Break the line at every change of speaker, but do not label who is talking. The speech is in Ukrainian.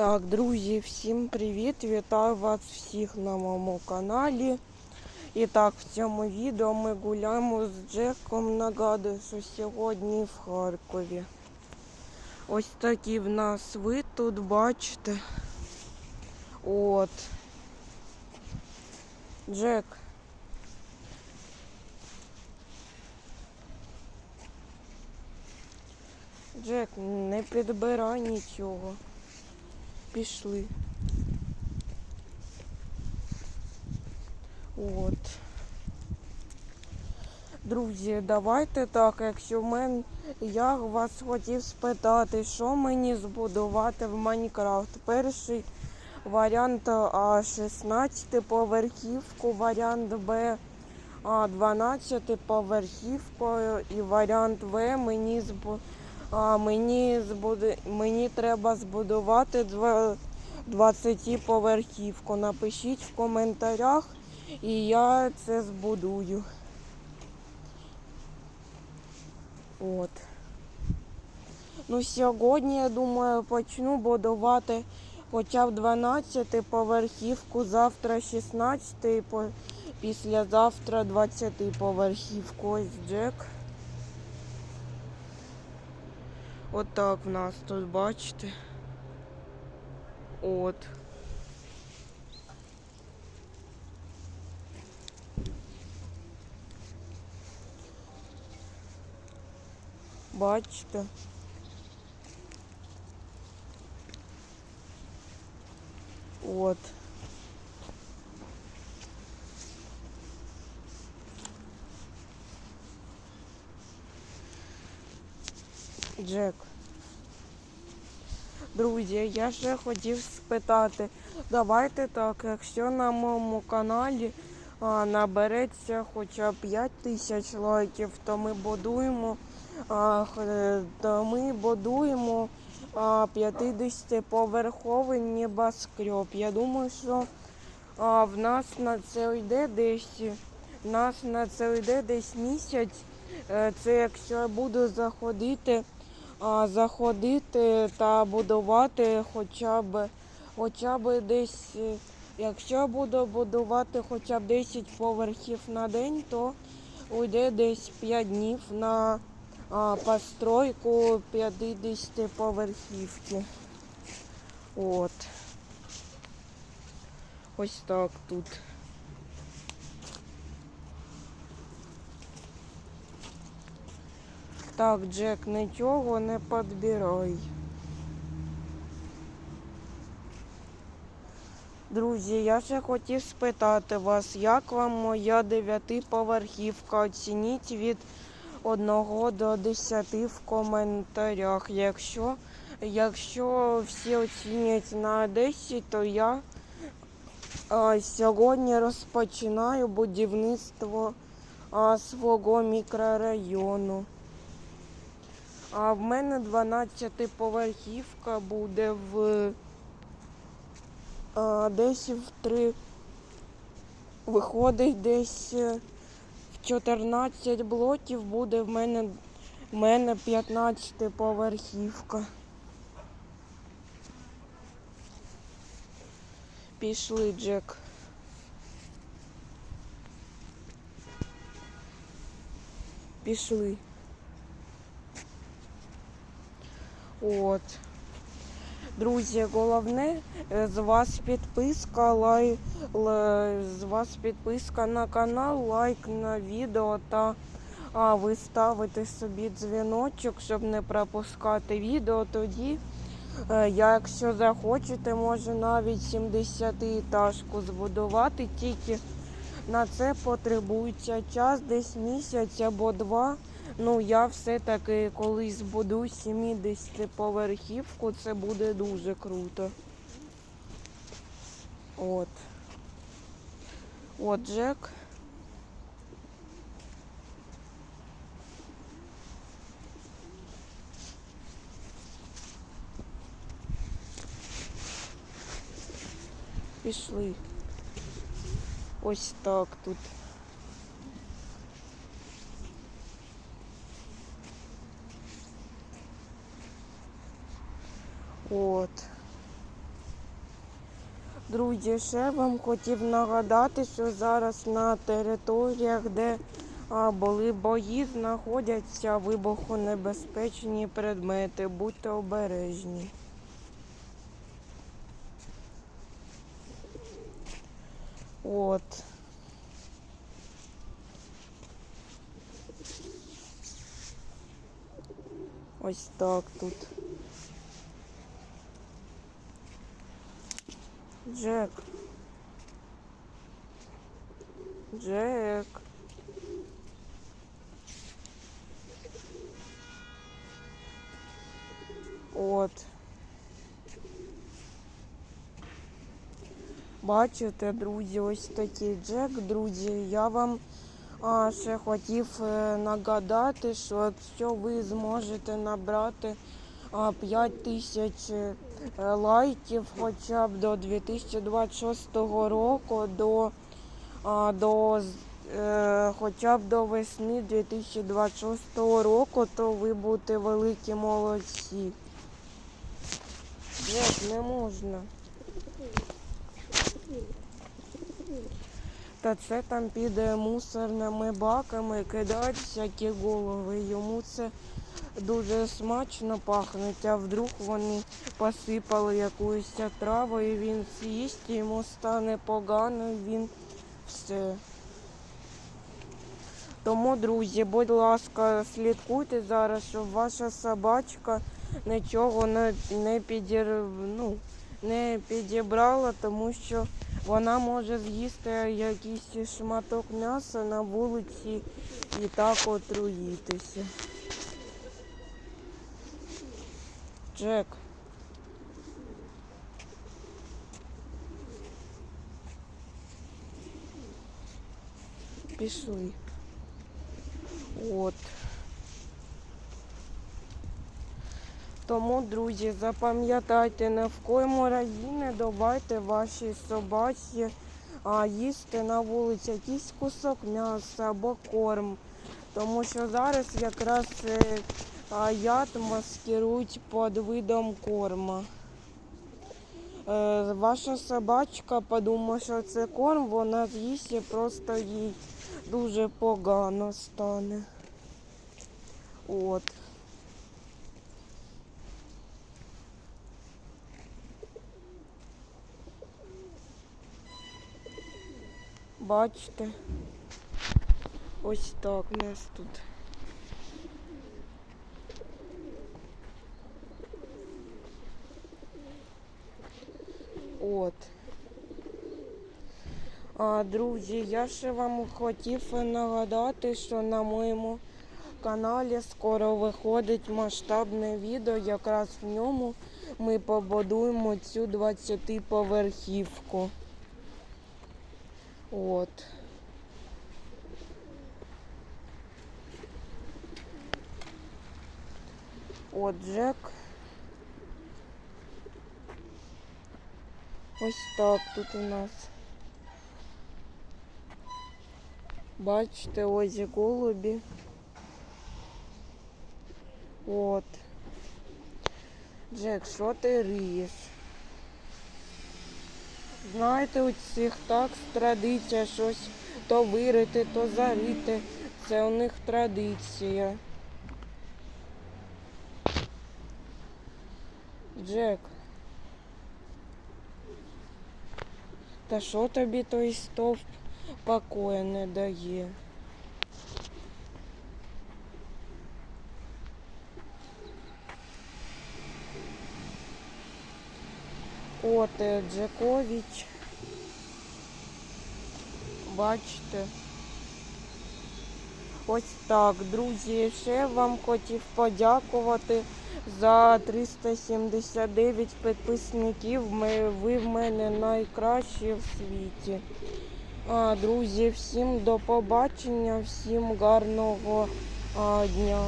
Так, друзі, всім привіт! Вітаю вас всіх на моєму каналі. І так, в цьому відео ми гуляємо з Джеком. Нагадую, що сьогодні в Харкові. Ось такий в нас вид тут, бачите. От. Джек. Джек, не підбирай нічого. Пішли. От. Друзі, давайте так, якщо в мене я вас хотів спитати, що мені збудувати в Майнкрафт. Перший варіант А 16 поверхівку, варіант Б А 12 поверхівку і варіант В мені збу... а, мені збуде... мені треба збудувати 20 поверхівку. Напишіть в коментарях і я це збудую. От. Ну, сьогодні, я думаю, почну будувати хоча б 12 поверхівку, завтра 16 і післязавтра 20 поверхівку. Ось Джек. Отак в нас тут, бачите. От. Бачите. От. Джек. Друзі, я ще хотів спитати, давайте так, якщо на моєму каналі а, набереться хоча б 5 тисяч лайків, то ми будуємо, а, то ми будуємо а, 50-поверховий небоскреб. Я думаю, що а, в нас на це йде десь, в нас на це йде десь місяць. Е, Це якщо я буду заходити заходити та будувати хоча б хоча б десь, е, якщо буду будувати хоча б 10 поверхів на день, то уйде десь 5 днів на постройку 50 поверхівки. От. Ось так тут. Так, Джек, нічого не підбирай. Друзі, я ще хотів спитати вас, як вам моя дев'ятиповерхівка? Оцініть від 1 до 10 в коментарях. Якщо, якщо всі оцінять на 10, то я а, сьогодні розпочинаю будівництво а, свого мікрорайону. А в мене 12 поверхівка буде в а, десь в 3. Виходить десь е, в 14 блоків буде в мене в мене 15 поверхівка. Пішли, Джек. Пішли. От. Друзі, головне е, з вас підписка, лай, л- з вас підписка на канал, лайк на відео та а, ви ставите собі дзвіночок, щоб не пропускати відео. Тоді е, якщо захочете, можу навіть 70 етажку збудувати, тільки на це потребується час, десь місяць або два. Ну, я все-таки колись збудую 70-поверхівку, це буде дуже круто. От. От Джек. Пішли. Ось так тут. От. Друзі, ще вам хотів нагадати, що зараз на територіях, де були бої, знаходяться вибухонебезпечні предмети. Будьте обережні. От. Ось так тут. Джек. Джек. От. Бачите, друзі, ось такий Джек, друзі. Я вам а, ще хотів е, нагадати, що якщо ви зможете набрати а, 5 тисяч е, лайків хоча б до 2026 року, до, до е, хоча б до весни 2026 року, то ви будете великі молодці. Джек, не можна. Та це там під е, мусорними баками кидають всякі голови. Йому це дуже смачно пахнуть, а вдруг вони посипали якусь траву і він з'їсть, йому стане погано, він все. Тому, друзі, будь ласка, слідкуйте зараз, щоб ваша собачка нічого не, не, підір... ну, не підібрала, тому що вона може з'їсти якийсь шматок м'яса на вулиці і так отруїтися. Джек. Пішли. От. Тому, друзі, запам'ятайте, ні в коєму разі не давайте вашій собаці а, їсти на вулиці якийсь кусок м'яса або корм. Тому що зараз якраз е, яд маскирують під видом корма. Е, ваша собачка подумає, що це корм, вона з'їсть просто їй дуже погано стане. От. Бачите? Ось так у нас тут. От. А, друзі, я ще вам хотів нагадати, що на моєму каналі скоро виходить масштабне відео. Якраз в ньому ми побудуємо цю 20-поверхівку. От. От Джек. Ось так тут у нас. Бачите, ось голубі. От. Джек, що ти риєш? Знаєте, у цих так традиція щось то вирити, то зарити. Це у них традиція. Джек. Та що тобі той стовп покою не дає? От Джекович. Бачите. Ось так, друзі. Ще вам хотів подякувати за 379 підписників. Ви в мене найкращі в світі. А, друзі, всім до побачення, всім гарного а, дня.